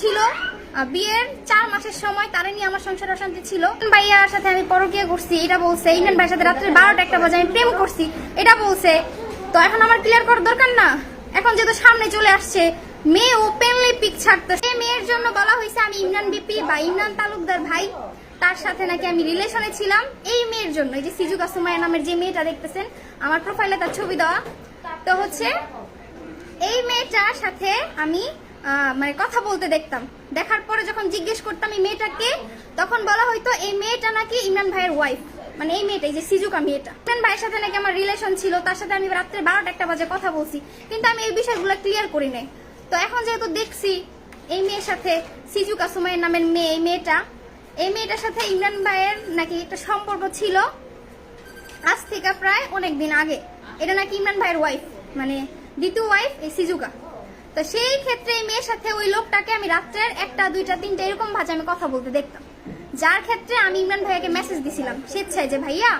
ছিল। বিয়ের চার মাসের সময় তারা নিয়ে আমার সংসার অশান্তি ছিল। ভাইয়ার সাথে আমি পরকিয়া করছি এটা বলছে। ইমরান ভাইয়ের সাথে রাত্রে বারোটা একটা বাজে আমি প্রেম করছি, এটা বলছে। তো এখন আমার ক্লিয়ার করার দরকার না। এখন যেহেতু সামনে চলে আসছে মেয়ে ওপেনলি পিক ছাড়তো সেই মেয়ের জন্য বলা হয়েছে আমি ইমরান বিপি বা ইমরান তালুকদার ভাই। তার সাথে নাকি আমি রিলেশনে ছিলাম। এই মেয়ের জন্য, এই যে সিজুকা সুমায়া নামের যে মেয়েটা দেখতেছেন, আমার প্রোফাইলে তার ছবি দেওয়া। তো হচ্ছে, এই মেয়েটার সাথে আমি মানে কথা বলতে দেখতাম। দেখার পরে যখন জিজ্ঞেস করতাম, এই মেয়েটাকে তখন বলা হয়তো এই মেয়েটা নাকি ইমরান ভাইয়ের ওয়াইফ মানে এই মেয়েটা এই যে সিজুকা মেয়েটা। ইমরান ভাইয়ের সাথে নাকি আমার রিলেশন ছিল, তার সাথে আমি রাত্রে বারোটা একটা বাজে কথা বলছি। কিন্তু আমি এই বিষয়গুলো ক্লিয়ার করি নাই। তো এখন যেহেতু দেখছি, এই মেয়ের সাথে সিজুকা সুমাইয়ের নামের মেয়ে, এই মেয়েটা, এই মেয়েটার সাথে ইমরান ভাইয়ের নাকি একটা সম্পর্ক ছিল, আজ থেকে প্রায় অনেক দিন আগে। এটা নাকি ইমরান ভাইয়ের ওয়াইফ মানে দ্বিতীয় ওয়াইফ এই সিজুকা। তো সেই ক্ষেত্রে এই মেয়ের সাথে ওই লোকটাকে আমি রাত্রের একটা, দুইটা, তিনটা এরকম ভাজে আমি কথা বলতে দেখতাম। যার ক্ষেত্রে আমি ইমরান ভাইয়াকে মেসেজ দিছিলাম। স্বেচ্ছায় যে, ভাইয়া,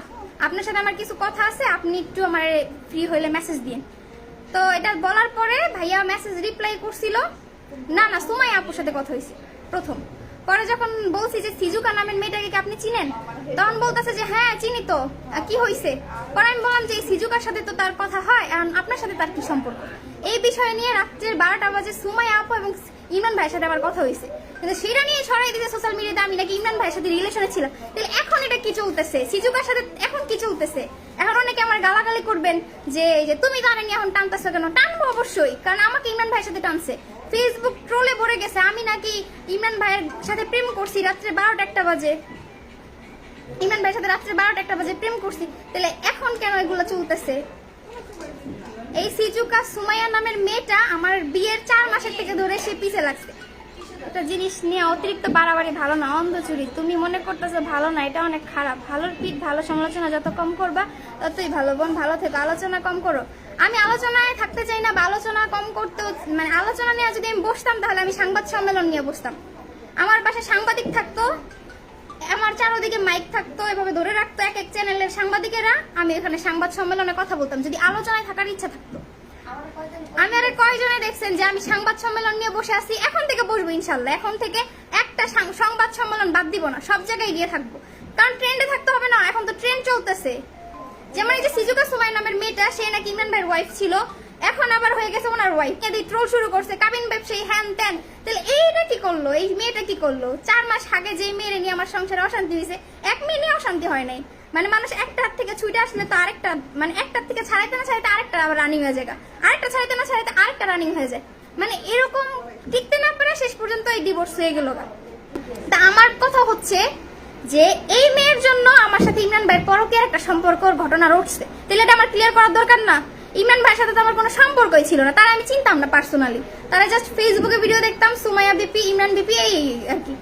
আপনার সাথে আমার কিছু কথা আছে, আপনি একটু আমার ফ্রি হইলে মেসেজ দিন তো এটা বলার পরে ভাইয়া মেসেজ রিপ্লাই করছিল। না না সুমাই আপুর সাথে কথা হয়েছে প্রথম। পরে যখন বলছি যে সিজুকা নামের মেয়েটাকে কি আপনি চিনেন? তখন বলতেছে যে হ্যাঁ চিনি তো। কি হয়েছে পরে আমি বললাম যে সিজুকার সাথে তো তার কথা হয় আর আপনার সাথে তার কি সম্পর্ক? এই বিষয় নিয়ে রাত্রের বারোটা বাজে সুমাই আপু এবং ইমরান ভাইয়ের সাথে আমার কথা হয়েছে কিন্তু সেটা নিয়ে ছড়াই দিতে সোশ্যাল মিডিয়াতে আমি নাকি ইমরান ভাইয়ের সাথে রিলেশনে ছিলাম। তাহলে এখন এটা কি চলতেছে? সিজুকার সাথে এখন কি চলতেছে? এখন অনেকে আমার গালাগালি করবেন যে যে তুমি তারা নিয়ে এখন টানতেছো কেন? টানবো অবশ্যই, কারণ আমাকে ইমরান ভাইয়ের সাথে টানছে। ফেসবুক ভরে গেছে, আমি নাকি ইমরান ভাইয়ের সাথে প্রেম করছি রাত্রে বারোটা একটা বাজে। ইমরান ভাইয়ের সাথে রাত্রে বারোটা একটা বাজে প্রেম করছি, তাহলে এখন কেন এগুলো চলতেছে? এই সিজুকা সুমাইয়া নামের মেয়েটা আমার বিয়ের চার মাসের থেকে ধরে সে পিছে লাগছে। একটা জিনিস নিয়ে অতিরিক্ত বাড়াবাড়ি ভালো না অন্ধচুরি তুমি মনে করতেছো ভালো না, এটা অনেক খারাপ। ভালোর পিঠ ভালো সমালোচনা যত কম করবা, ততই ভালো। বোন, ভালো থেকো। আলোচনা কম করো। আমি আলোচনায় থাকতে চাই না বা আলোচনা কম করতে মানে আলোচনা নিয়ে যদি আমি বসতাম, তাহলে আমি সংবাদ সম্মেলন নিয়ে বসতাম। আমার পাশে সাংবাদিক থাকতো, আমার চারোদিকে মাইক থাকতো, এভাবে ধরে রাখতো এক এক চ্যানেলের সাংবাদিকেরা। আমি এখানে সংবাদ সম্মেলনে কথা বলতাম, যদি আলোচনায় থাকার ইচ্ছা থাকতো। আমি আরে কয়জনে দেখছেন যে আমি সংবাদ সম্মেলন নিয়ে বসে আছি? এখন থেকে বসবো ইনশাল্লাহ। এখন থেকে একটা সংবাদ সম্মেলন বাদ দিব না, সব জায়গায় গিয়ে থাকব। কারণ ট্রেন্ডে থাকতে হবে না, এখন তো ট্রেন্ড চলতেছে। যেমন এই যে সিজুকা সুমাই নামের মেয়েটা, সে নাকি ইমরান ভাইয়ের ওয়াইফ ছিল। এখন আবার হয়ে গেছে ওনার ওয়াইফ এদের ট্রোল শুরু করছে, কাবিন ব্যবসায়ী হ্যান ত্যান। তাহলে এইটা কি করল? এই মেয়েটা কি করল? চার মাস আগে যে মেয়ের নিয়ে আমার সংসারে অশান্তি হয়েছে, এক মেয়ে নিয়ে অশান্তি হয় নাই। মানে মানুষ একটা হাত থেকে ছুটে আসলে তো আরেকটা মানে একটার থেকে ছাড়াইতে না ছাড়াইতে আরেকটা আবার রানিং হয়ে যায় আরেকটা ছাড়াইতে না ছাড়াইতে আরেকটা রানিং হয়ে যায়। মানে এরকম টিকতে না পারে শেষ পর্যন্ত এই ডিভোর্স হয়ে গেল তা আমার কথা হচ্ছে যে এই মেয়ের জন্য আমার সাথে ইমরান ভাইয়ের পরকীয়ার একটা সম্পর্কর ঘটনা রটছে। তাহলে এটা আমার ক্লিয়ার করার দরকার না। ইমরান ভাইয়ের সাথে তো আমার কোনো সম্পর্কই ছিল না। তারা আমি চিনতাম না পার্সোনালি তারা জাস্ট ফেসবুকে ভিডিও দেখতাম, সুমাইয়া বিপি, ইমরান বিপি, এই আর কি।